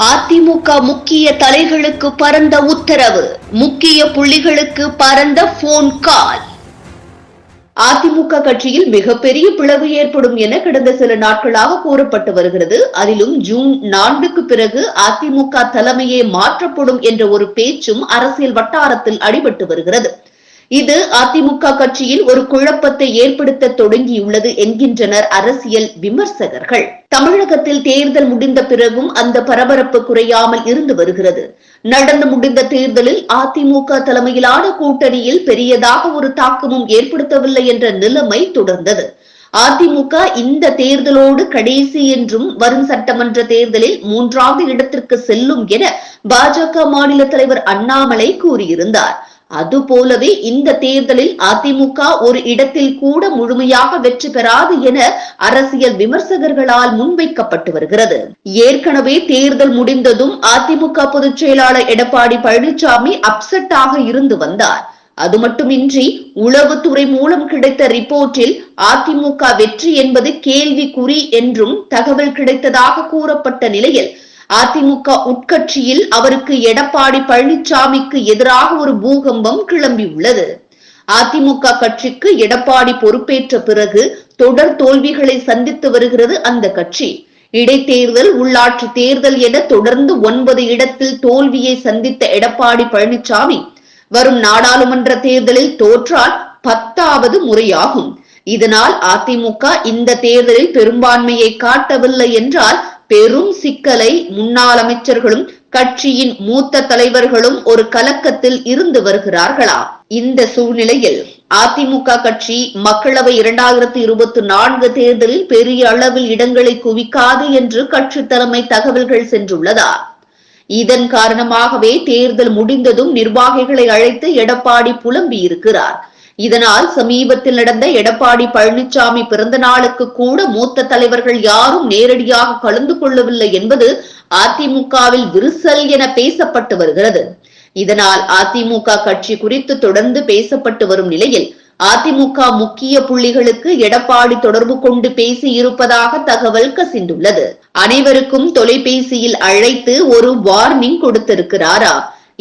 அதிமுக முக்கிய தலைகளுக்கு பரந்த உத்தரவு முக்கிய புள்ளிகளுக்கு பரந்த போன் கால் அதிமுக கட்சியில் மிகப்பெரிய பிளவு ஏற்படும் என கடந்த சில நாட்களாக கூறப்பட்டு வருகிறது. அதிலும் ஜூன் நான்குக்கு பிறகு அதிமுக தலைமையே மாற்றப்படும் என்ற ஒரு பேச்சும் அரசியல் வட்டாரத்தில் அடிபட்டு வருகிறது. இது அதிமுக கட்சியில் ஒரு குழப்பத்தை ஏற்படுத்த தொடங்கியுள்ளது என்கின்றனர் அரசியல் விமர்சகர்கள். தமிழகத்தில் தேர்தல் முடிந்த பிறகும் அந்த பரபரப்பு குறையாமல் இருந்து வருகிறது. நடந்து முடிந்த தேர்தலில் அதிமுக தலைமையிலான கூட்டணியில் பெரியதாக ஒரு தாக்கமும் ஏற்படுத்தவில்லை என்ற நிலைமை தொடர்ந்தது. அதிமுக இந்த தேர்தலோடு கடைசி என்றும் வரும் சட்டமன்ற தேர்தலில் மூன்றாவது இடத்திற்கு செல்லும் என பாஜக மாநில தலைவர் அண்ணாமலை கூறியிருந்தார். அதுபோலவே இந்த தேர்தலில் அதிமுக ஒரு இடத்தில் கூட முழுமையாக வெற்றி பெறாது என அரசியல் விமர்சகர்களால் முன்வைக்கப்பட்டு வருகிறது. ஏற்கனவே தேர்தல் முடிந்ததும் அதிமுக பொதுச் செயலாளர் எடப்பாடி பழனிசாமி அப்செட் ஆக இருந்து வந்தார். அது மட்டுமின்றி உளவுத்துறை மூலம் கிடைத்த ரிப்போர்ட்டில் அதிமுக வெற்றி என்பது கேள்விக்குறி என்றும் தகவல் கிடைத்ததாக கூறப்பட்ட நிலையில் அதிமுக உட்கட்சியில் அவருக்கு எடப்பாடி பழனிசாமிக்கு எதிராக ஒரு பூகம்பம் கிளம்பியுள்ளது. அதிமுக கட்சிக்கு எடப்பாடி பொறுப்பேற்ற பிறகு தொடர் தோல்விகளை சந்தித்து வருகிறது அந்த கட்சி. இடைத்தேர்தல் உள்ளாட்சி தேர்தல் என தொடர்ந்து ஒன்பது இடத்தில் தோல்வியை சந்தித்த எடப்பாடி பழனிசாமி வரும் நாடாளுமன்ற தேர்தலில் தோற்றால் பத்தாவது முறையாகும். இதனால் அதிமுக இந்த தேர்தலில் பெரும்பான்மையை காட்டவில்லை என்றால் பெரும் சிக்கலை முன்னாள் அமைச்சர்களும் கட்சியின் மூத்த தலைவர்களும் ஒரு கலக்கத்தில் இருந்து வருகிறார்களா? இந்த சூழ்நிலையில் அதிமுக கட்சி மக்களவை இரண்டாயிரத்தி இருபத்தி நான்கு தேர்தலில் பெரிய அளவில் இடங்களை குவிக்காது என்று கட்சி தலைமை தகவல்கள் சென்றுள்ளதா? இதன் காரணமாகவே தேர்தல் முடிந்ததும் நிர்வாகிகளை அழைத்து எடப்பாடி புலம்பி இருக்கிறார் இதனால் சமீபத்தில் நடந்த எடப்பாடி பழனிசாமி பிறந்த நாளுக்கு கூட மூத்த தலைவர்கள் யாரும் நேரடியாக கலந்து கொள்ளவில்லை என்பது அதிமுகவில் விரிசல் என பேசப்பட்டு வருகிறது. இதனால் அதிமுக கட்சி குறித்து தொடர்ந்து பேசப்பட்டு வரும் நிலையில் அதிமுக முக்கிய புள்ளிகளுக்கு எடப்பாடி தொடர்பு கொண்டு பேசி இருப்பதாக தகவல் கசிந்துள்ளது. அனைவருக்கும் தொலைபேசியில் அழைத்து ஒரு வார்னிங் கொடுத்திருக்கிறாரா?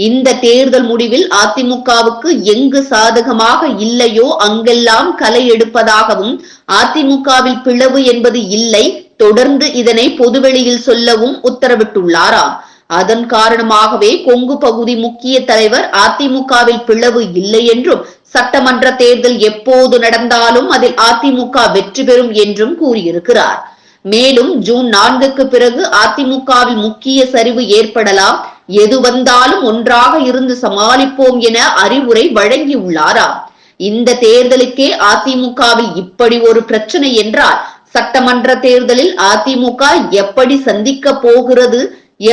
இந்த தேர்தல் முடிவில் அதிமுகவுக்கு எங்கு சாதகமாக இல்லையோ அங்கெல்லாம் கலை எடுப்பதாகவும் அதிமுகவில் பிளவு என்பது இல்லை தொடர்ந்து இதனை பொதுவெளியில் சொல்லவும் உத்தரவிட்டுள்ளாராம் அதன் காரணமாகவே கொங்கு பகுதி முக்கிய தலைவர் அதிமுகவில் பிளவு இல்லை என்றும் சட்டமன்ற தேர்தல் எப்போது நடந்தாலும் அதில் அதிமுக வெற்றி பெறும் என்றும் கூறியிருக்கிறார். மேலும் ஜூன் நான்குக்கு பிறகு அதிமுகவில் முக்கிய சரிவு ஏற்படலாம். எது வந்தாலும் ஒன்றாக இருந்து சமாளிப்போம் என அறிவுரை வழங்கியுள்ளாராம் இந்த தேர்தலுக்கே அதிமுகவில் இப்படி ஒரு பிரச்சனை என்றால் சட்டமன்ற தேர்தலில் அதிமுக எப்படி சந்திக்க போகிறது?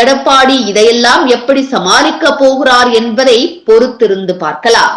எடப்பாடி இதையெல்லாம் எப்படி சமாளிக்க போகிறார் என்பதை பொறுத்திருந்து பார்க்கலாம்.